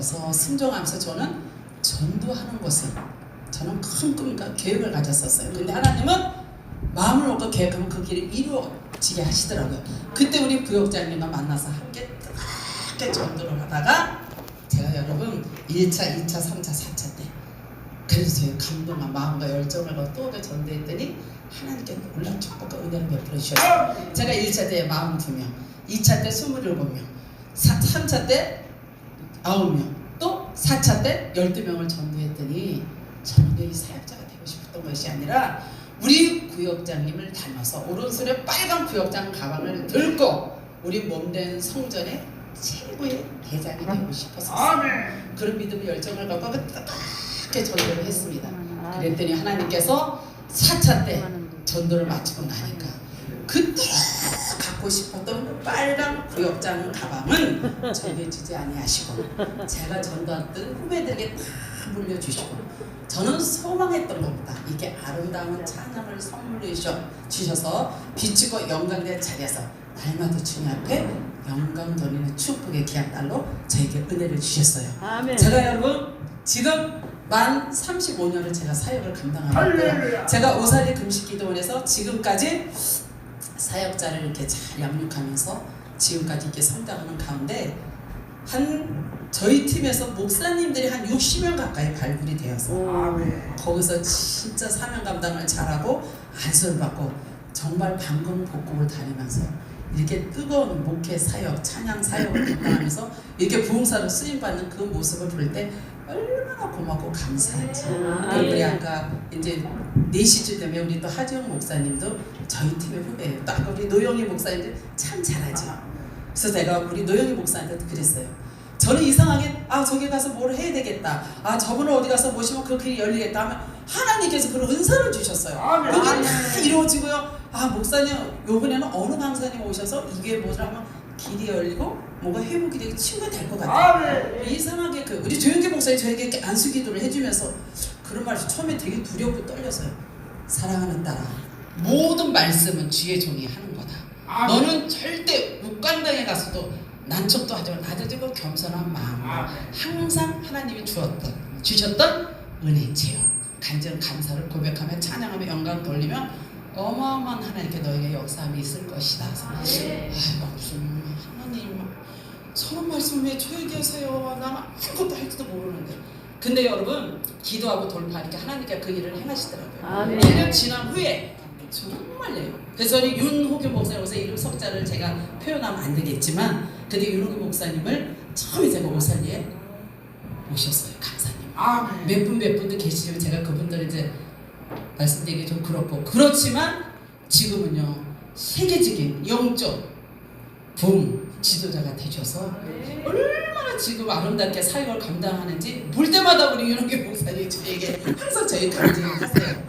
들어가서 순종하면서 저는 전도하는 것을 저는 큰 꿈과 계획을 가졌었어요. 근데 하나님은 마음을 먹고 계획하면 그 길이 이루어지게 하시더라고요. 그때 우리 구역장님과 만나서 함께 뜨겁게 전도를 하다가 제가 여러분 1차, 2차, 3차, 4차 때 그래서 제가 감동한 마음과 열정을 갖고 또 전도했더니 하나님께 놀랍 축복과 은혜를 베풀어 주셨어요. 제가 1차 때 42명, 2차 때 27명, 3차 때 9명, 또 4차 때 12명을 전도했더니 저는 이 사역자가 되고 싶었던 것이 아니라 우리 구역장님을 닮아서 오른손에 빨간 구역장 가방을 들고 우리 몸된 성전의 최고의 대장이 되고 싶었어요. 그런 믿음의 열정을 갖고 뜨겁게 전도를 했습니다. 그랬더니 하나님께서 4차 때 전도를 마치고 나니까 그때 갖고 싶었던 빨간 구역장 가방은 전해주지 아니하시고 제가 전도했던 후배들에게 다 물려주시고 저는 소망했던 것보다 이게 아름다운 찬양을 선물해 주셔- 주셔서 비치고 영광된 자리에서 날마다 주님 앞에 영광 돌리는 축복의 귀한 딸로 저에게 은혜를 주셨어요. 아멘. 제가 여러분 지금 만 35년을 제가 사역을 감당하고 있고요. 제가 오사리 금식기도원에서 지금까지 사역자를 이렇게 잘 양육하면서 지금까지 이렇게 성장하는 가운데 한 저희 팀에서 목사님들이 한 60명 가까이 발굴이 되어서 거기서 진짜 사명 감당을 잘하고 안수를 받고 정말 방공복국을 다니면서 이렇게 뜨거운 목회 사역, 찬양 사역을 감당하면서 이렇게 부흥사로 쓰임 받는 그 모습을 볼 때 얼마나 고맙고 감사한지. 그리고 우리 아까 이제 4시쯤 되면 우리 또 하지영 목사님도 저희 팀의 후배예요. 또 아까 우리 노영희 목사님도 참 잘하죠. 그래서 제가 우리 노영희 목사한테도 그랬어요. 저는 이상하게 아 저기 가서 뭘 해야 되겠다. 아 저분을 어디 가서 모시면 그 길이 열리겠다 하면 하나님께서 그런 은사를 주셨어요. 그게 다 이루어지고요. 아 목사님 요번에는 어느 강사님 오셔서 이게 뭐라 하면 길이 열리고 뭔가 회복이 되고 치유가 될 것 같아요. 이상하게 그 우리 조영기 목사님 저에게 이렇게 안수 기도를 해주면서 그런 말을 처음에 되게 두렵고 떨렸어요. 사랑하는 딸아, 모든 말씀은 주의 종이 하는 거다. 너는 절대 묵간당에 가서도 난척도 하지 말고 나들지고 겸손한 마음으로 항상 하나님이 주었던 주셨던 은혜 체험 간절 감사를 고백하며 찬양하며 영광 돌리며 어마어마한 하나님께 너에게 역사함이 있을 것이다. 아이고 무슨 하나님 저런 말씀 왜 저에게 하세요? 나는 아무것도 할지도 모르는데. 근데 여러분 기도하고 돌파하니까 하나님께 그 일을 행하시더라고요. 아멘. 1년 지난 후에 정말요. 그래서 우리 윤호교 목사님 오서 이름 석자를 제가 표현하면 안 되겠지만 근데 윤호교 목사님을 처음에 제가 오산리에 모셨어요. 강사님. 몇분몇 분도 계시지만 제가 그분들 이제 말씀드리기 좀 그렇고 그렇지만 지금은요 세계적인 영적 붐 지도자가 되셔서 얼마나 지금 아름답게 사역을 감당하는지 볼 때마다 우리 윤호교 목사님이 저에게 항상 저희 감정이 있어요.